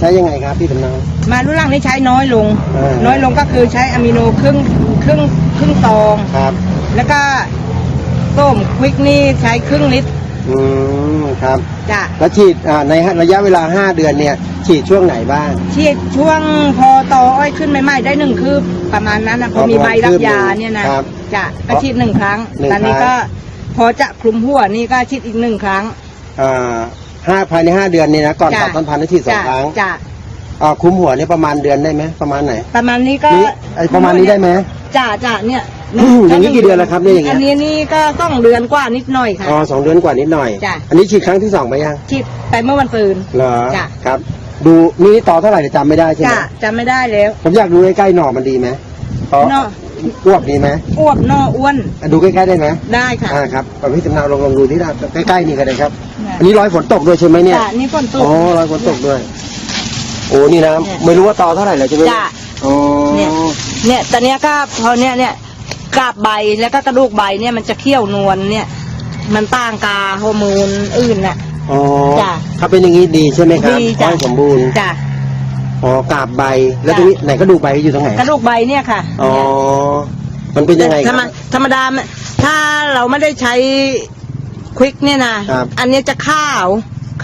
ใช้ยังไงครับพี่สำเนามารุ่นหลังนี่ใช้น้อยลงเออน้อยลงก็คือใช้อะมิโนครึ่งครึ่งครึ่งซองครับ แล้วก็ส้มควิกนี่ใช้ครึ่งลิตรอืมครับจ้ะแล้วฉีดอ่าในระยะเวลา5เดือนเนี่ย ฉีดช่วงไหนบ้างฉีดช่วงพอตออ้อยขึ้นใหม่ๆได้หนึ่งคืบประมาณนั้นนะพอมีใบรับยาเนี่ยนะครับจะก็ฉีดหนึ่งครั้งหนึ่งตอนนี้ครั้ก็งพอจะคลุมหัวนี่ก็ฉีดอีกหนึ่งครั้งอ่า ห้าภายใน5เดือนเนี่ยนะก่อนจ้ะตัดต้นพันธุ์ให้ฉีดสองจะครั้งจะอ่าคุ้มหัวเนี่ยประมาณเดือนได้ไหมประมาณไหนประมาณนี้ก็นี่ไอประมาณนี้ได้ไหม จ้ะจ้ะเนี่ยอืมอย่างนี้กี่เดือนแล้วครับเนี่ยอย่างเงี้ย อันนี้นี่ก็ต้องเดือนกว่านิดหน่อยค่ะ อ๋อสองเดือนกว่านิดหน่อย จ้ะ อันนี้ฉีดครั้งที่สองไปยังฉีดไปเมื่อวันซืน เหรอจ้ะ ครับ ดูนี่ต่อเท่าไหร่เดี๋ยวจำไม่ได้ใช่ไหมจ้ะจำไม่ได้แล้ว ผมอยากดูใกล้ๆหน่อมันดีไหมเพราะหน่อ อ้วกดีไหมอ้วบหน่ออ้วนอะดูใกล้ๆได้ไหมได้ค่ะอ่าครับเอาพี่สำเนาลองลองดูที่ด้านใกล้ๆนี่ก็ได้ครับได้อันนี้ร้อยฝนตกด้วยใช่ไหมเนี่ย จ้ะนี่ฝนตก อ๋อร้อยฝนตกด้วย โอ้นี่นะเนี่ยไม่รู้ว่าต่อเท่าไหร่เลยใช่ไหมจ้ะ อ๋อเนี่ย เนี่ยตอนเนี้ยก็พอเนี่ยเนี่ยกาบใบแล้วก็กระดูกใบเนี่ยมันจะเขี้ยวนวลเนี่ย มันต่างกาฮอร์โมนอื่นน่ะ อ๋อจ้ะ ถ้าเป็นอย่างนี้ดีใช่ไหมครับดีจ้ะอ้อยสมบูรณ์ จ้ะ อ๋อกาบใบแล้วจ้ะตรงนี้ไหนก็ดูใบอยู่ตรงไหนกระดูกใบเนี่ยค่ะอ๋อมันเป็นยังไงคธรรับรมธรรมดามันถ้าเราไม่ได้ใช้ควิกเนี่ยนะครับ อันเนี้ยจะข้าว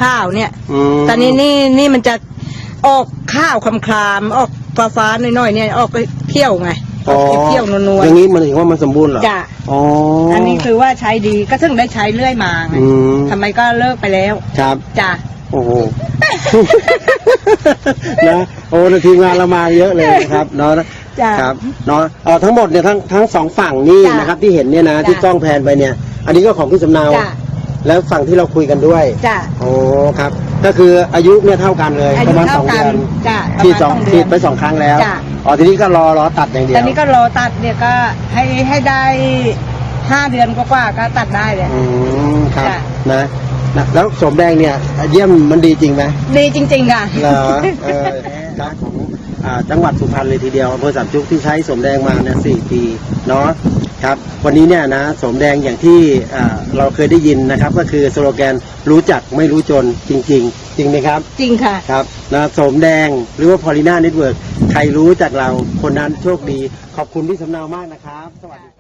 ข้าวเนี่ยอืมตอนนี้นี่นี่มันจะออกข้าวคำคลามๆออกฟ้าฟ้าๆหน่อยๆเนี่ยออกเขี้ยวไงออ๋ออกเขี้ยวนวลอย่างนี้มันถึงว่ามันสมบูรณ์เหรอๆจ้ะอ๋ออัอันนี้คือว่าใช้ดีก็ถึงได้ใช้เรื่อยมาไงอืมทำไมก็เลิกไปแล้วครับ จ้ะโอ้โห นะโอ้ทีมงานเรามาเยอะเลยนะครับเนาะจ้ะครับเนาะเอ่อทั้งหมดเนี่ยทั้งทั้งสองฝั่งนี่จ้ะนะครับ ที่เห็นเนี่ยนะ จ้ะ ที่กล้องแพนไปเนี่ย อันนี้ก็ของพี่สำเนาจ้ะแล้วฝั่งที่เราคุยกันด้วยจ้ะโอ้ครับ ก็คืออายุเนี่ยเท่ากันเลยอาปยุระมาณสเท่าองกัเดืนอนจ้ะฉีดประสองมาณฉีดไปสองครั้งแล้วจ้ะอ๋อทีนี้ก็รอรอตัดอย่างเดียวตอนนี้ก็รอตัดเนี่ยก็ให้ให้ได้ห้าเดือนกว่าๆก็ตัดได้เลย อืมครับจ้ะ นะ นะแล้วสมแดงเนี่ยเยี่ยมมันดีจริงไหมดีจริง ๆ ค่ะ เหรอเออนะของอ่าจังหวัดสุพรรณเลยทีเดียวอำเภอสามจุกที่ใช้สมแดงมาเนี่ยสี่ปีเนาะครับวันนี้เนี่ยนะสมแดงอย่างที่อ่าเราเคยได้ยินนะครับ ก็คือสโลแกนรู้จักไม่รู้จนจริง ๆ จริงไหมครับ จริงค่ะ ครับนะสมแดงหรือว่าพอลิน่าเน็ตเวิร์กใครรู้จากเราคนนั้นโชคดี ขอบคุณพี่สำเนามากนะครับ สวัสดี